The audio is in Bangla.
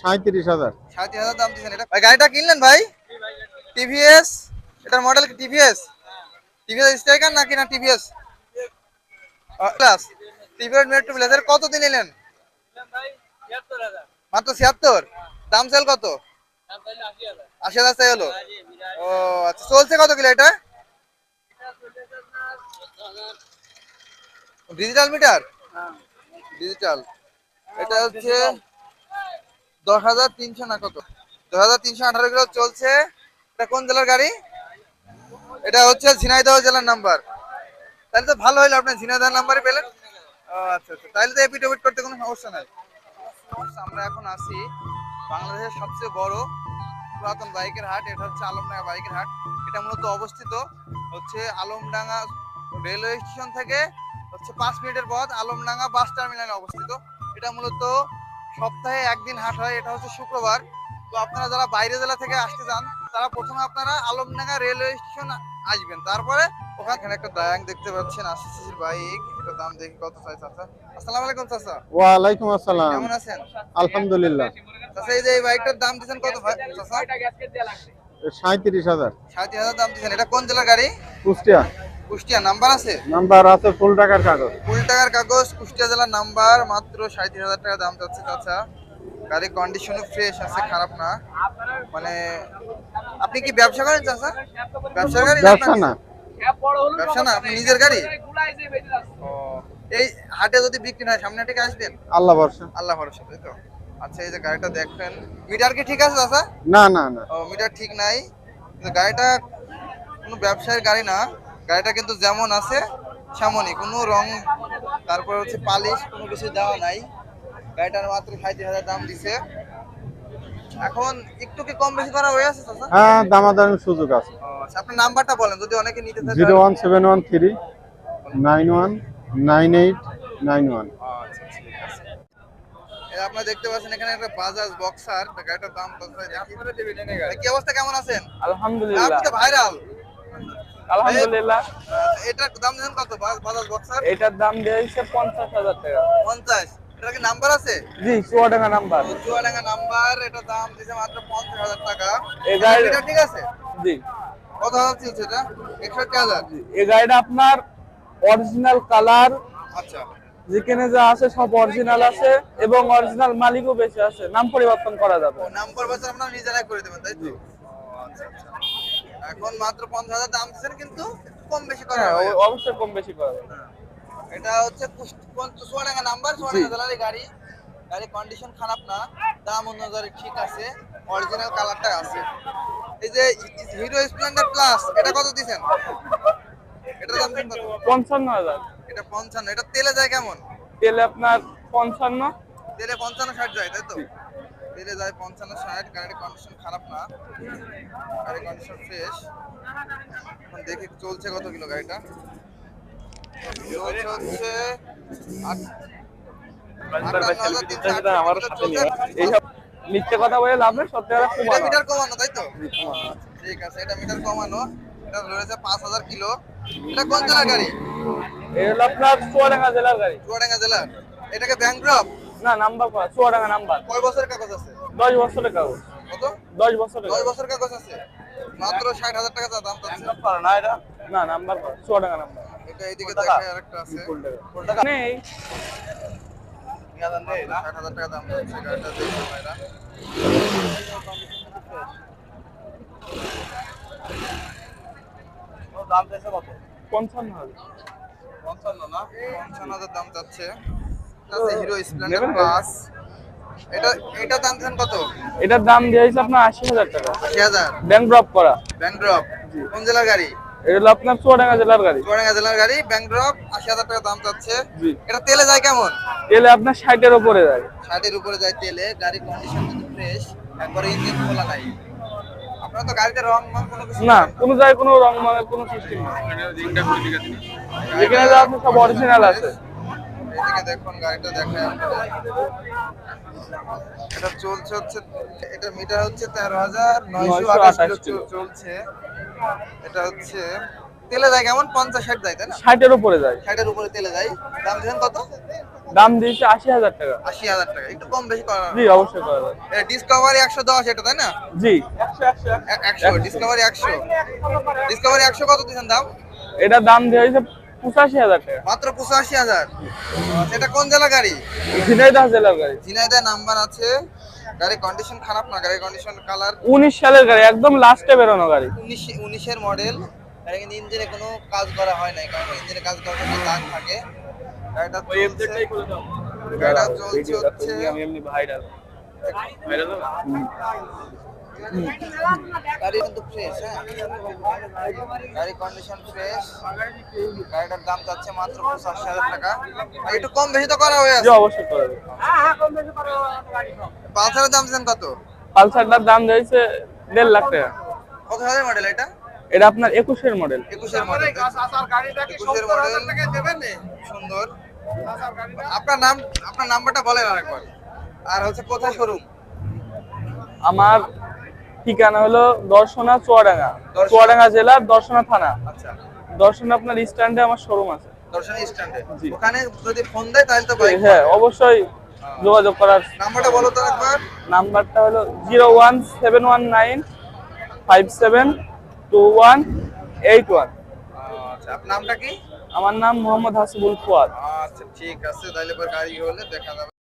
সাঁত্রিশ হাজার। হাজার দাম এটা। গাড়িটা কিনলেন ভাই? টিভিএস এটার মডেল কি টিভিএস টিভিএস স্ট্রাইকার নাকি না TVS Plus TVS Metro Plus এর কত দিন নিলেন? মাত্র ছিয়াত্তর? দাম সেল কত? আশি হাজার চাই হলো। ও আচ্ছা চলছে কত কিলো এটা? ডিজিটাল মিটার ডিজিটাল এটা হচ্ছে দশ হাজার তিনশো না কত? দশ হাজার তিনশো আঠারো কিলো চলছে। এটা কোন জেলার গাড়ি? এটা হচ্ছে ঝিনাইদহ জেলার নাম্বার। তাহলে তো ভালো হলো আপনি ঝিনাইদহ নাম্বারই পেলেন। আচ্ছা আচ্ছা। তাহলে তো এপিট করতে কোনো সমস্যা নাই। আমরা এখন আসি বাংলাদেশের সবচেয়ে বড় পুরাতন বাইকের হাট। এটা হচ্ছে আলমডাঙ্গা বাইকের হাট। এটা মূলত অবস্থিত হচ্ছে আলমডাঙ্গা রেলওয়ে স্টেশন থেকে হচ্ছে পাঁচ মিনিটের পথ। আলমডাঙ্গা বাস টার্মিনালে অবস্থিত। এটা মূলত সপ্তাহে একদিন হাট হয় এটা হচ্ছে শুক্রবার। তো আপনারা যারা বাইরে জেলা থেকে আসতে চান তারা প্রথমে আপনারা আলমডাঙ্গা রেলওয়ে স্টেশন আসবেন। তারপরে ওখানে একটা ডায়াং দেখতে পাচ্ছেন আশি সিসির বাইক। এটা দাম দেখি কত চাই চাচা? আসসালামু আলাইকুম চাচা। ওয়ালাইকুম আসসালাম। কেমন আছেন? আলহামদুলিল্লাহ। চাচা এই যে এই বাইকটার দাম দিচ্ছেন কত ভাই চাচা? সাঁত্রিশ হাজার। সাড়ে তিন হাজার দাম দিচ্ছেন। এটা কোন জেলার গাড়ি? কুষ্টিয়া। কুষ্টিয়া নাম্বার আছে? নাম্বার আছে ফুল টাকার কাগজ। কুড়ি টাকার কাগজ কুষ্টিয়া জেলার নাম্বার মাত্র তিন হাজার টাকা দাম চাচ্ছে চাচা। গাড়ির কন্ডিশনও ফ্রেশ আছে খারাপ না। মানে আপনি কি ব্যবসা করেন চাচা? ব্যবসার গাড়ি ব্যবসা না। ব্যবসা না আপনি নিজের গাড়ি? ও এই হাটে যদি বিক্রি হয় সামনে থেকে আসবেন? আল্লাহ ভরসা। আল্লাহ ভরসা তাই তো? আচ্ছা এই যে গাড়িটা দেখবেন মিটার কি ঠিক আছে চাচা? না না না। ও মিটার ঠিক নাই। গাড়িটা কোনো ব্যবসায়ীর গাড়ি না। গাড়িটা কিন্তু যেমন আছে সেমনই। কোনো রং তারপর হচ্ছে পালিশ কোনো কিছু দেওয়া নাই। গাড়িটার মাত্র সাঁত্রিশ হাজার দাম দিছে। এখন একটু কি কম বেশি করা হয়ে আছে হ্যাঁ দামাদামি সুযোগ আছে। আচ্ছা আপনার নাম্বারটা বলেন যদি অনেকে নিতে চায় zero one seven one three nine one nine eight nine one. আচ্ছা আপনারা দেখতে পাচ্ছেন এখানে একটা বাজাজ বক্সার। গাড়িটার দাম। কি অবস্থা কেমন আছেন? আলহামদুলিল্লাহ। আপনি তো ভাইরাল। আলহামদুলিল্লাহ। এটার দাম জানেন কত? বাজাজ বক্সার? এটার দাম দিয়েছে পঞ্চাশ হাজার টাকা। পঞ্চাশ। এটা কি নাম্বার আছে? জি চুয়াডাঙ্গা নাম্বার। চুয়াডাঙ্গা নাম্বার এটা দাম দিছে মাত্র পঞ্চাশ হাজার টাকা। এই গাড়ি- এটা ঠিক আছে? জি। কত হাজার চলছে এটা? একষট্টি হাজার। এই গাড়িটা আপনার অরিজিনাল কালার আচ্ছা। যেখানে যা আছে সব অরিজিনাল আছে এবং অরিজিনাল মালিকও বেশি আছে। নাম পরিবর্তন করা যাবে। নাম্বার বছর আপনারা নিজেরাই করে দেবেন তাই তো? আচ্ছা আচ্ছা। এখন মাত্র পঞ্চাশ হাজার দাম দিচ্ছেন কিন্তু কম বেশি করা হ্যাঁ হয় অবশ্যই কম বেশি করা যাবে এটা হচ্ছে কুস- নাম্বার চুয়াডাঙ্গা জেলারই গাড়ি। গাড়ির কন্ডিশন খারাপ না দাম অনুযায়ী ঠিক আছে অরিজিনাল কালারটা আছে। এই যে হিরো স্প্লেন্ডার প্লাস এটা কত দিছেন এটার দাম কত? পঞ্চান্ন হাজার। এটা পঞ্চান্ন এটা তেলে যায় কেমন? তেলে আপনার পঞ্চান্ন। তেলে পঞ্চান্ন ষাট যায় তাই তো? তেলে যায় পঞ্চান্ন ষাট গাড়ির কন্ডিশন খারাপ না। গাড়ির কন্ডিশন ফ্রেশ এখন দেখি চলছে কত কিলো গাড়িটা। চলছে হচ্ছে মিথ্যে কথা বলে লাভ নেই সত্যি কথা কমানো মিটার কমানো তাই তো? ঠিক আছে এটা মিটার কমানো। এটা রয়েছে পাঁচ হাজার কিলো। এটা কোন জেলার গাড়ি? আপনার চুয়াডাঙ্গা জেলার গাড়ি। চুয়াডাঙ্গা জেলার। এটাকে ব্যাংক্রপ না নাম্বার করা চুয়াডাঙ্গা নাম্বার। কয় বছরের কাগজ আছে? দশ বছরের কাগজ। কত? দশ বছরের দশ বছর কাগজ আছে। মাত্র ষাট হাজার টাকা দাম চাচ্ছে না এটা না নাম্বার করা চুয়াডাঙ্গা নাম্বার। এটা এইদিকে দেখে আরেকটা আছে। নেই। ষাট হাজার টাকা দাম চাচ্ছে গাড়িটা দেখুন ভাইরা। পঞ্চান্ন হাজার। পঞ্চান্ন না? পঞ্চান্ন হাজার দাম চাচ্ছে। আছে হিরো স্প্লেন্ডার প্লাস এটা এটা দাম চান কত? এটার দাম দিয়েছে আপনার আশি হাজার টাকা। ব্যাংক ড্রপ করা। ব্যাংড্রপ কোন জেলার গাড়ি? এটা হলো আপনার চুয়াডাঙ্গা জেলার গাড়ি। চুয়াডাঙ্গা জেলার গাড়ি ব্যাংড্রপ আশি হাজার টাকা দাম চাচ্ছে এটা তেলে যায় কেমন? তেলে আপনার ওপরে যায়। উপরে যায় তেলে গাড়ি কন্ডিশন কিন্তু ফ্রেশ একবারে ইঞ্জিন খোলা নাই। আপনার তো গাড়িতে রং কোনো কিছু না কোনো জায়গায় কোনো রং কোনো সিস্টেম নেই। যা আছে সব অরিজিনাল আছে। এদিকে দেখুন গাড়িটা দেখায় এটা চলছে হচ্ছে এটা মিটার হচ্ছে তেরো হাজার নয়শো আঠাশ চলছে। এটা হচ্ছে তেলে যায় কেমন? পঞ্চাশ ষাট যায় তাই না? ষাটের উপরে যায়। ষাটের উপরে তেলে যায়। দাম দিচ্ছেন কত? দাম দিয়েছে আশি হাজার টাকা। আশি হাজার টাকা। একটু কম বেশি করা জি অবশ্যই করা যাবে ডিসকভারি একশো দশ এটা তাই না? জি। একশো ডিসকভারি একশো। ডিসকভারি একশো কত দিচ্ছেন দাম? এটার দাম দেওয়া হয়েছে পঁচাশি হাজার টাকা। মাত্র পঁচাশি হাজার। এটা কোন জেলা গাড়ি? ঝিনাইদহ জেলার গাড়ি। ঝিনাইদহ নাম্বার আছে। গাড়ি কন্ডিশন খারাপ না গাড়ির কন্ডিশন কালার উনিশ সালের গাড়ি একদম লাস্টে বেরোনো গাড়ি। উনিশ উনিশের মডেল এটা কিন্তু ইঞ্জিনে কোনো কাজ করা হয় নাই কারণ ইঞ্জিনে কাজ করার জন্য দাগ থাকে। গাড়িটা গাড়িটা চলছে হচ্ছে আমি এমনি ভাইরাল ভাইরাল গাড়ি কিন্তু ফ্রেশ হ্যাঁ? গাড়ি কন্ডিশন ফ্রেশ গাড়িটার দাম যাচ্ছে মাত্র পঁচাশি হাজার টাকা। আর একটু কম বেশি তো করা হয়ে আছে। অবশ্যই করা যাবে পালসারের দাম দিচ্ছেন কত? পালসারটার দাম দিয়েছে দেড় লাখ টাকা। কত হাজার মডেল এটা? এটা আপনার একুশের মডেল একুশের মডেল একুশের মডেল সুন্দর। আপনার নাম আপনার নাম্বারটা বলেন আরেকবার। আর হচ্ছে কোথায় শোরুম আমার ঠিকানা হলো দর্শনা চুয়াডাঙ্গা। চুয়াডাঙ্গা জেলার দর্শনা থানা। আচ্ছা। দর্শনা আপনার স্ট্যান্ডে আমার শোরুম আছে। দর্শনী স্ট্যান্ডে। ওখানে যদি ফোন দেয় তাহলে তো বাইক হ্যাঁ অবশ্যই যোগাযোগ করার নাম্বারটা বলো তো একবার। নাম্বারটা হলো zero one seven one nine five seven two one eight one. আচ্ছা আপনার নামটা কি? আমার নাম মোহাম্মদ হাসিবুল ফুয়াদ। আচ্ছা ঠিক আছে তাহলে এবার গাড়ি হলে দেখা যাবে।